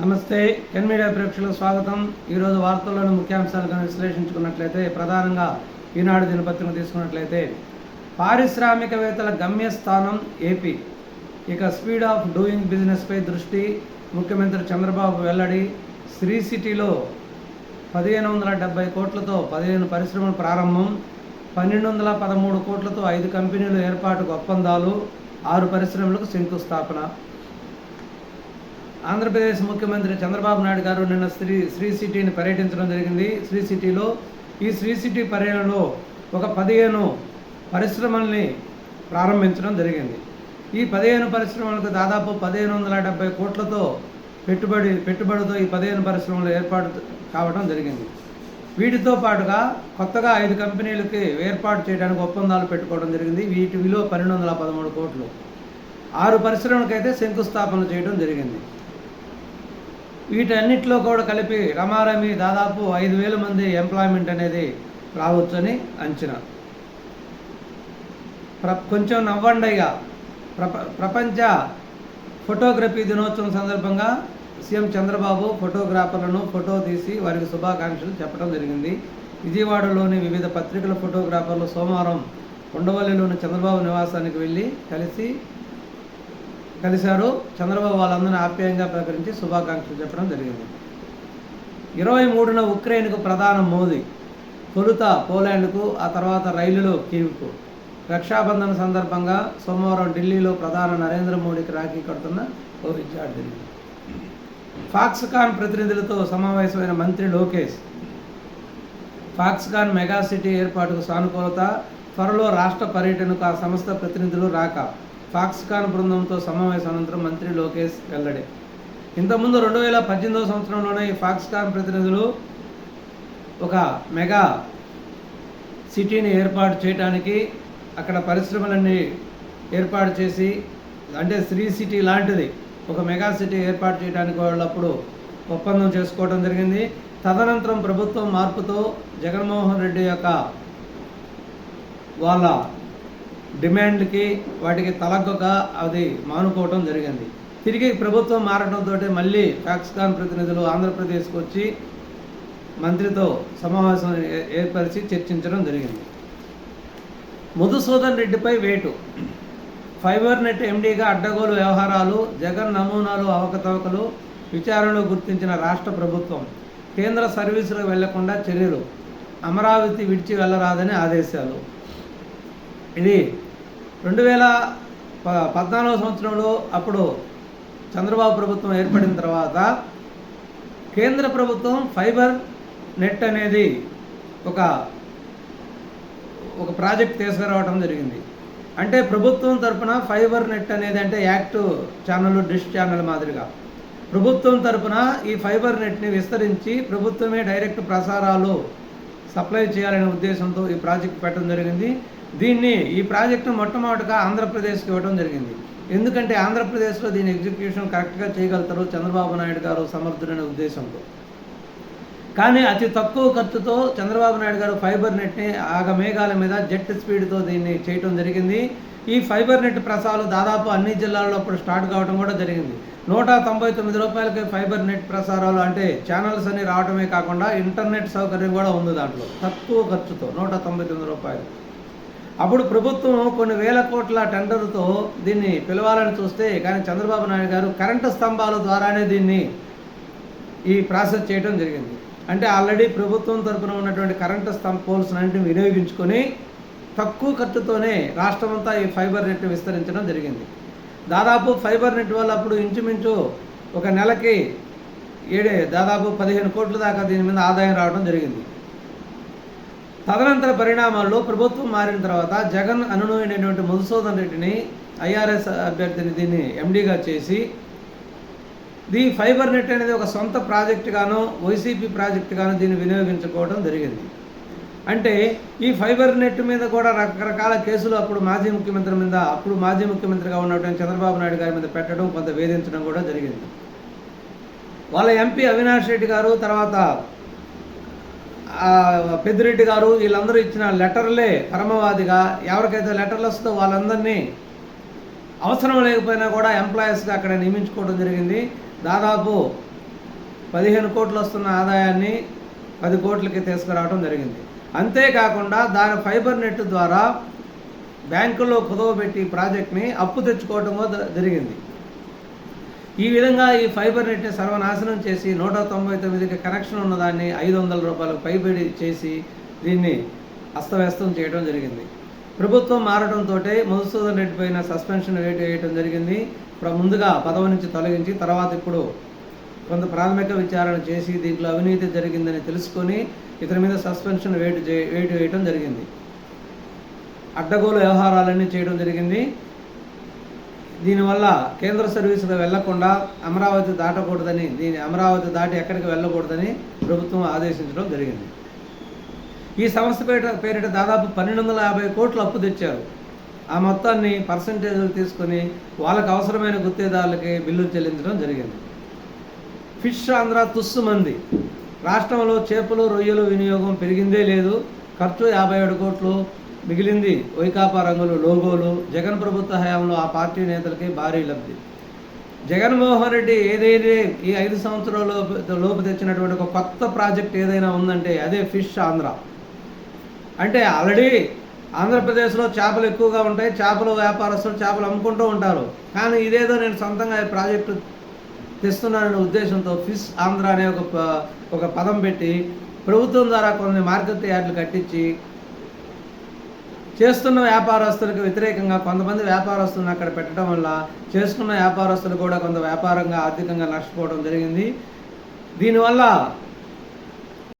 నమస్తే. ఎన్ మీడియా ప్రేక్షకులకు స్వాగతం. ఈరోజు వార్తల్లోని ముఖ్యాంశాలు కనుక విశ్లేషించుకున్నట్లయితే ప్రధానంగా ఈనాడు దినపత్రిక తీసుకున్నట్లయితే పారిశ్రామికవేత్తల గమ్యస్థానం ఏపీ. ఇక స్పీడ్ ఆఫ్ డూయింగ్ బిజినెస్పై దృష్టి ముఖ్యమంత్రి చంద్రబాబు వెల్లడి శ్రీ సిటీలో పదిహేను వందల డెబ్బై కోట్లతో పదిహేను పరిశ్రమలు ప్రారంభం పన్నెండు వందల పదమూడు కోట్లతో ఐదు కంపెనీలు ఏర్పాటుకు ఒప్పందాలు ఆరు పరిశ్రమలకు శంకుస్థాపన. ఆంధ్రప్రదేశ్ ముఖ్యమంత్రి చంద్రబాబు నాయుడు గారు నిన్న శ్రీ శ్రీ సిటీని పర్యటించడం జరిగింది. శ్రీ సిటీలో ఈ శ్రీ సిటీ పర్యటనలో ఒక పదిహేను పరిశ్రమల్ని ప్రారంభించడం జరిగింది. ఈ పదిహేను పరిశ్రమలకు దాదాపు పదిహేను వందల డెబ్బై కోట్లతో పెట్టుబడి పెట్టుబడితో ఈ పదిహేను పరిశ్రమలు ఏర్పాటు కావడం జరిగింది. వీటితో పాటుగా కొత్తగా ఐదు కంపెనీలకి ఏర్పాటు చేయడానికి ఒప్పందాలు పెట్టుకోవడం జరిగింది. వీటి విలువ పన్నెండు వందల పదమూడు కోట్లు. ఆరు పరిశ్రమలకైతే శంకుస్థాపన చేయడం జరిగింది. వీటన్నిటిలో కూడా కలిపి రమారమి దాదాపు ఐదు వేల మంది ఎంప్లాయ్మెంట్ అనేది రావచ్చని అంచనా. ప్ర కొంచెం నవ్వండిగా ప్రప ప్రపంచ ఫోటోగ్రఫీ దినోత్సవం సందర్భంగా సీఎం చంద్రబాబు ఫోటోగ్రాఫర్లను ఫోటో తీసి వారికి శుభాకాంక్షలు చెప్పడం జరిగింది. విజయవాడలోని వివిధ పత్రికల ఫోటోగ్రాఫర్లు సోమవారం ఉండవల్లిలోని చంద్రబాబు నివాసానికి వెళ్ళి కలిసి కలిశారు. చంద్రబాబు వాళ్ళందరినీ ఆప్యాయంగా ప్రకటించి శుభాకాంక్షలు చెప్పడం జరిగింది. ఇరవై మూడున ఉక్రెయిన్కు ప్రధాన మోదీ తొలుత పోలాండ్కు ఆ తర్వాత రైలులో కీవ్కు. రక్షాబంధన సందర్భంగా సోమవారం ఢిల్లీలో ప్రధాని నరేంద్ర మోడీకి రాఖీ కడుతున్న ఓ విద్యార్థిని. ఫాక్స్కాన్ ప్రతినిధులతో సమావేశమైన మంత్రి లోకేష్ ఫాక్స్కాన్ మెగా సిటీ ఏర్పాటుకు సానుకూలత త్వరలో రాష్ట్ర పర్యటనకు ఆ సంస్థ ప్రతినిధులు రాక ఫాక్స్కాన్ బృందంతో సమావేశం అనంతరం మంత్రి లోకేష్ వెల్లడి. ఇంతకుముందు రెండు వేల పద్దెనిమిదవ సంవత్సరంలోనే ఈ ఫాక్స్కాన్ ప్రతినిధులు ఒక మెగా సిటీని ఏర్పాటు చేయడానికి అక్కడ పరిశ్రమలన్నీ ఏర్పాటు చేసి అంటే శ్రీ సిటీ లాంటిది ఒక మెగా సిటీ ఏర్పాటు చేయడానికి వాళ్ళప్పుడు ఒప్పందం చేసుకోవడం జరిగింది. తదనంతరం ప్రభుత్వం మార్పుతో జగన్మోహన్ రెడ్డి యొక్క వాళ్ళ డిమాండ్కి వాటికి తలగ్గక అది మానుకోవటం జరిగింది. తిరిగి ప్రభుత్వం మారడంతో మళ్ళీ ఫ్యాక్స్కాన్ ప్రతినిధులు ఆంధ్రప్రదేశ్కి వచ్చి మంత్రితో సమావేశం ఏ- ఏర్పరిచి చర్చించడం జరిగింది. మధుసూదన్ రెడ్డిపై వేటు. ఫైబర్ నెట్ ఎండీగా అడ్డగోలు వ్యవహారాలు జగన్ నమూనాలు అవకతవకలు విచారణలో గుర్తించిన రాష్ట్ర ప్రభుత్వం కేంద్ర సర్వీసులకు వెళ్ళకుండా చర్యలు అమరావతి విడిచి వెళ్ళరాదని ఆదేశాలు. ఇది రెండు వేల ప పద్నాలుగో సంవత్సరంలో అప్పుడు చంద్రబాబు ప్రభుత్వం ఏర్పడిన తర్వాత కేంద్ర ప్రభుత్వం ఫైబర్ నెట్ అనేది ఒక ఒక ప్రాజెక్ట్ తీసుకురావడం జరిగింది. అంటే ప్రభుత్వం తరపున ఫైబర్ నెట్ అనేది అంటే యాక్ట్ ఛానల్ డిష్ ఛానల్ మాదిరిగా. ప్రభుత్వం తరపున ఈ ఫైబర్ నెట్ని విస్తరించి ప్రభుత్వమే డైరెక్ట్ ప్రసారాలు సప్లై చేయాలనే ఉద్దేశంతో ఈ ప్రాజెక్ట్ పెట్టడం జరిగింది. దీన్ని ఈ ప్రాజెక్టు మొట్టమొదటిగా ఆంధ్రప్రదేశ్కి ఇవ్వడం జరిగింది. ఎందుకంటే ఆంధ్రప్రదేశ్లో దీని ఎగ్జిక్యూషన్ కరెక్ట్గా చేయగలుగుతారు చంద్రబాబు నాయుడు గారు సమర్థుడనే ఉద్దేశంతో. కానీ అతి తక్కువ ఖర్చుతో చంద్రబాబు నాయుడు గారు ఫైబర్ నెట్ని ఆగ మేఘాల మీద జెట్ స్పీడ్తో దీన్ని చేయటం జరిగింది. ఈ ఫైబర్ నెట్ ప్రసారాలు దాదాపు అన్ని జిల్లాల్లో అప్పుడు స్టార్ట్ కావడం కూడా జరిగింది. నూట తొంభై తొమ్మిది రూపాయలకి ఫైబర్ నెట్ ప్రసారాలు అంటే ఛానల్స్ అన్ని రావడమే కాకుండా ఇంటర్నెట్ సౌకర్యం కూడా ఉంది దాంట్లో. తక్కువ ఖర్చుతో నూట తొంభై తొమ్మిది రూపాయలు. అప్పుడు ప్రభుత్వం కొన్ని వేల కోట్ల టెండర్తో దీన్ని పిలవాలని చూస్తే కానీ చంద్రబాబు నాయుడు గారు కరెంటు స్తంభాల ద్వారానే దీన్ని ఈ ప్రాసెస్ చేయడం జరిగింది. అంటే ఆల్రెడీ ప్రభుత్వం తరపున ఉన్నటువంటి కరెంటు స్తంభ పోల్స్ అన్నింటిని వినియోగించుకొని తక్కువ ఖర్చుతోనే రాష్ట్రమంతా ఈ ఫైబర్ నెట్ విస్తరించడం జరిగింది. దాదాపు ఫైబర్ నెట్ వల్ల అప్పుడు ఇంచుమించు ఒక నెలకి ఏడే దాదాపు పదిహేను కోట్ల దాకా దీని మీద ఆదాయం రావడం జరిగింది. తదనంతర పరిణామాల్లో ప్రభుత్వం మారిన తర్వాత జగన్ అనునైనటువంటి మధుసూదన్ రెడ్డిని ఐఆర్ఎస్ అభ్యర్థిని దీన్ని ఎండీగా చేసి దీ ఫైబర్ నెట్ అనేది ఒక సొంత ప్రాజెక్టుగాను వైసీపీ ప్రాజెక్టుగాను దీన్ని వినియోగించుకోవడం జరిగింది. అంటే ఈ ఫైబర్ నెట్ మీద కూడా రకరకాల కేసులు అప్పుడు మాజీ ముఖ్యమంత్రి మీద అప్పుడు మాజీ ముఖ్యమంత్రిగా ఉన్నటువంటి చంద్రబాబు నాయుడు గారి మీద పెట్టడం కొంత వేధించడం కూడా జరిగింది. వాళ్ళ ఎంపీ అవినాష్ రెడ్డి గారు తర్వాత పెద్దిరెడ్డి గారు వీళ్ళందరూ ఇచ్చిన లెటర్లే పరమవాదిగా. ఎవరికైతే లెటర్లు వస్తుందో వాళ్ళందరినీ అవసరం లేకపోయినా కూడా ఎంప్లాయీస్గా అక్కడ నియమించుకోవడం జరిగింది. దాదాపు పదిహేను కోట్లు వస్తున్న ఆదాయాన్ని పది కోట్లకి తీసుకురావడం జరిగింది. అంతేకాకుండా దాని ఫైబర్ నెట్ ద్వారా బ్యాంకుల్లో కుదవబెట్టి ప్రాజెక్ట్ని అప్పు తెచ్చుకోవటము జరిగింది. ఈ విధంగా ఈ ఫైబర్ నెట్ని సర్వనాశనం చేసి నూట తొంభై తొమ్మిదికి కనెక్షన్ ఉన్నదాన్ని ఐదు వందల రూపాయలకు పైబడి చేసి దీన్ని అస్తవ్యస్తం చేయడం జరిగింది. ప్రభుత్వం మారడంతో మధుసూదన్ రెడ్డి పైన సస్పెన్షన్ వేటు వేయడం జరిగింది. ముందుగా పదవి నుంచి తొలగించి తర్వాత ఇప్పుడు కొంత ప్రాథమిక విచారణ చేసి దీంట్లో అవినీతి జరిగిందని తెలుసుకొని ఇతని మీద సస్పెన్షన్ వేటు చే- వేటు వేయడం జరిగింది. అడ్డగోలు వ్యవహారాలన్నీ చేయడం జరిగింది. దీనివల్ల కేంద్ర సర్వీసులు వెళ్ళకుండా అమరావతి దాటకూడదని దీని అమరావతి దాటి ఎక్కడికి వెళ్ళకూడదని ప్రభుత్వం ఆదేశించడం జరిగింది. ఈ సంస్థ పేట పేరిట దాదాపు పన్నెండు వందల యాభై కోట్లు అప్పు తెచ్చారు. ఆ మొత్తాన్ని పర్సంటేజ్లు తీసుకొని వాళ్ళకు అవసరమైన గుత్తేదారులకి బిల్లులు చెల్లించడం జరిగింది. ఫిష్ ఆంధ్ర తుస్సు మంది. రాష్ట్రంలో చేపలు రొయ్యలు వినియోగం పెరిగిందే లేదు. ఖర్చు యాభై ఏడు కోట్లు. మిగిలింది వైకాపా రంగులు లోగోలు. జగన్ ప్రభుత్వ హయాంలో ఆ పార్టీ నేతలకి భారీ లబ్ధి. జగన్మోహన్ రెడ్డి ఏదైతే ఈ ఐదు సంవత్సరాల లోపు తెచ్చినటువంటి ఒక కొత్త ప్రాజెక్ట్ ఏదైనా ఉందంటే అదే ఫిష్ ఆంధ్ర. అంటే ఆల్రెడీ ఆంధ్రప్రదేశ్లో చేపలు ఎక్కువగా ఉంటాయి చేపలు వ్యాపారస్తులు చేపలు అమ్ముకుంటూ ఉంటారు. కానీ ఇదేదో నేను సొంతంగా ఈ ప్రాజెక్టు తెస్తున్నాననే ఉద్దేశంతో ఫిష్ ఆంధ్ర అనే ఒక ప- ఒక పదం పెట్టి ప్రభుత్వం ద్వారా కొన్ని మార్కెట్ యార్డులు కట్టించి చేస్తున్న వ్యాపారస్తులకు వ్యతిరేకంగా కొంతమంది వ్యాపారస్తులను అక్కడ పెట్టడం వల్ల చేసుకున్న వ్యాపారస్తులు కూడా కొంత వ్యాపారంగా ఆర్థికంగా నష్టపోవడం జరిగింది. దీనివల్ల